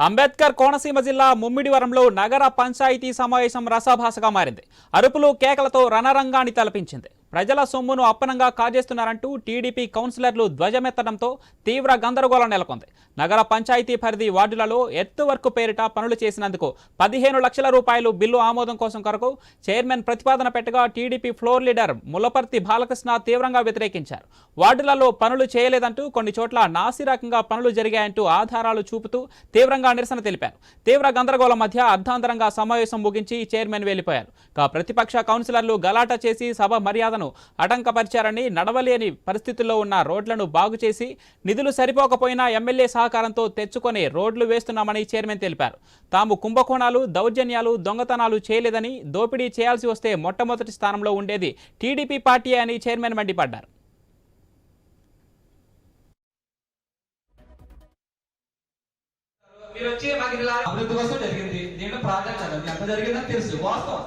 అంబేద్కర్ కోనసీమ జిల్లా ముమ్మిడివరంలో నగర పంచాయతీ సమావేశం రసాభాసగా మారింది. అరుపులు కేకలతో రణరంగాన్ని తలపించింది. ప్రజల సొమ్మును అప్పనంగా కాజేస్తున్నారంటూ టీడీపీ కౌన్సిలర్లు ధ్వజమెత్తడంతో తీవ్ర గందరగోళం నెలకొంది. నగర పంచాయతీ పరిధి వార్డులలో ఎత్తు వర్క్ పేరిట పనులు చేసినందుకు పదిహేను లక్షల రూపాయలు బిల్లు ఆమోదం కోసం కొరకు చైర్మన్ ప్రతిపాదన పెట్టగా TDP floor leader Mulaparthi Balakrishna తీవ్రంగా వ్యతిరేకించారు. వార్డులలో పనులు చేయలేదంటూ కొన్ని చోట్ల నాసిరకంగా పనులు జరిగాయంటూ ఆధారాలు చూపుతూ తీవ్రంగా నిరసన తెలిపారు. తీవ్ర గందరగోళం మధ్య అర్ధాంతరంగా సమావేశం ముగించి చైర్మన్ వెళ్ళిపోయారు. ప్రతిపక్ష కౌన్సిలర్లు గలాటా చేసి సభ మర్యాద మర్యాదను అటంకపరిచారని నడవలేని పరిస్థితుల్లో ఉన్న రోడ్లను బాగు చేసి నిధులు సరిపోకపోయినా ఎమ్మెల్యే సహకారంతో తెచ్చుకొని రోడ్లు వేస్తున్నామని చైర్మన్ తెలిపారు. తాము కుంభకోణాలు దౌర్జన్యాలు దొంగతనాలు చేయలేదని దోపిడీ చేయాల్సి వస్తే మొట్టమొదటి స్థానంలో ఉండేది టీడీపీ పార్టీ అని చైర్మన్ మండిపడ్డారు. మీరు వచ్చి మాకు ఇలా అభివృద్ధి కోసం జరిగింది. దీంట్లో ప్రాధాన్యత ఎంత జరిగిందని తెలుసు. వాస్తవం.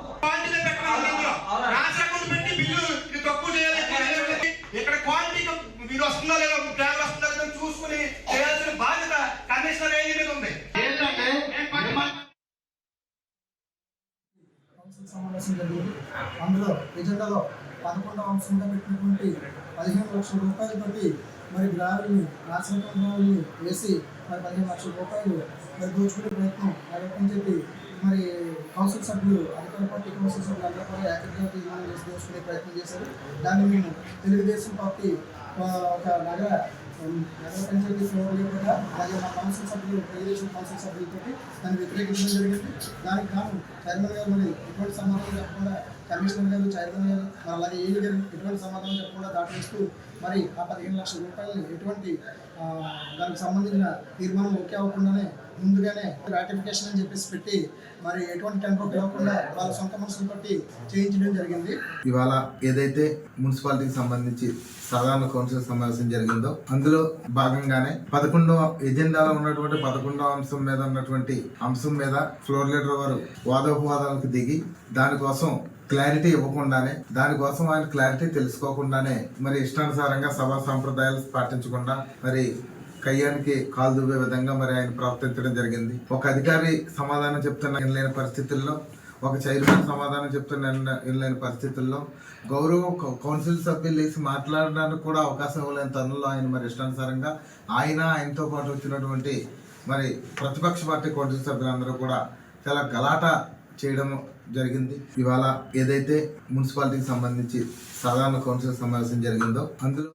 కౌన్సిల్ సమావేశం జరిగింది. అందులో ఎజెండాలో పదకొండవ అంశంగా పెట్టినటువంటి పదిహేను లక్షల రూపాయలు రూపాయలతోటి మరి గ్రావెల్ని రాసిన గ్రావెల్ని వేసి మరి పదిహేను లక్షల రూపాయలు మరి దోచుకునే ప్రయత్నం జరగని చెప్పి మరి కౌన్సిల్ సభ్యులు అధికార పార్టీ కౌన్సిల్ సభ్యులు అందరూ కూడా ఏకంగా తీర్మానం చేసి దోచుకునే ప్రయత్నం చేశారు. దాన్ని మేము తెలుగుదేశం పార్టీ ఒక నగర నగర పంచాయతీ ఫ్లోర్ కూడా అలాగే మా కౌన్సిల్ సభ్యులు తెలుగుదేశం కౌన్సిల్ సభ్యులతో దాన్ని వ్యతిరేకించడం జరిగింది దానికి కాను చైర్మన్ గారు మరి ఎటువంటి సమాధానం చెప్పకుండా కమిషనర్ గారు చైర్మన్ గారు మరి అలాగే ఏఈ గారు ఎటువంటి సమాధానం చెప్పకుండా దాటిస్తూ మరి ఆ పదిహేను లక్షల రూపాయలు ఎటువంటి దానికి సంబంధించిన తీర్మానం ఓకే అవ్వకుండానే ముందుగానే రాటిఫికేషన్ అని చెప్పేసి పెట్టి మరి ఎటువంటి టెండర్ పిలవకుండా వాళ్ళ సొంత మనుషులు బట్టి చేయించడం జరిగింది. ఇవాళ ఏదైతే మున్సిపాలిటీకి సంబంధించి సాధారణ కౌన్సిల్ సమావేశం జరిగిందో అందులో భాగంగానే పదకొండవ ఎజెండాలో ఉన్నటువంటి పదకొండవ అంశం మీద ఉన్నటువంటి అంశం మీద ఫ్లోర్ లీడర్ వారు వాదోపవాదాలకు దిగి దానికోసం క్లారిటీ ఇవ్వకుండానే దానికోసం ఆయన క్లారిటీ తెలుసుకోకుండానే మరి ఇష్టానుసారంగా సభా సాంప్రదాయాలు పాటించకుండా మరి కయ్యానికి కాలు దువ్వే విధంగా మరి ఆయన ప్రవర్తించడం జరిగింది. ఒక అధికారి సమాధానం చెప్తున్న లేని పరిస్థితుల్లో ఒక చైర్మన్ సమాధానం చెప్తున్న లేని పరిస్థితుల్లో గౌరవ కౌన్సిల్ సభ్యులు లేచి మాట్లాడడానికి కూడా అవకాశం ఇవ్వలేని తరుణంలో ఆయన మరి ఇష్టానుసారంగా ఆయన ఆయనతో పాటు వచ్చినటువంటి మరి ప్రతిపక్ష పార్టీ కౌన్సిల్ సభ్యులందరూ కూడా చాలా గలాట చేయడం జరిగింది. ఇవాళ ఏదైతే మున్సిపాలిటీకి సంబంధించి సాధారణ కౌన్సిల్ సమావేశం జరిగిందో అందులో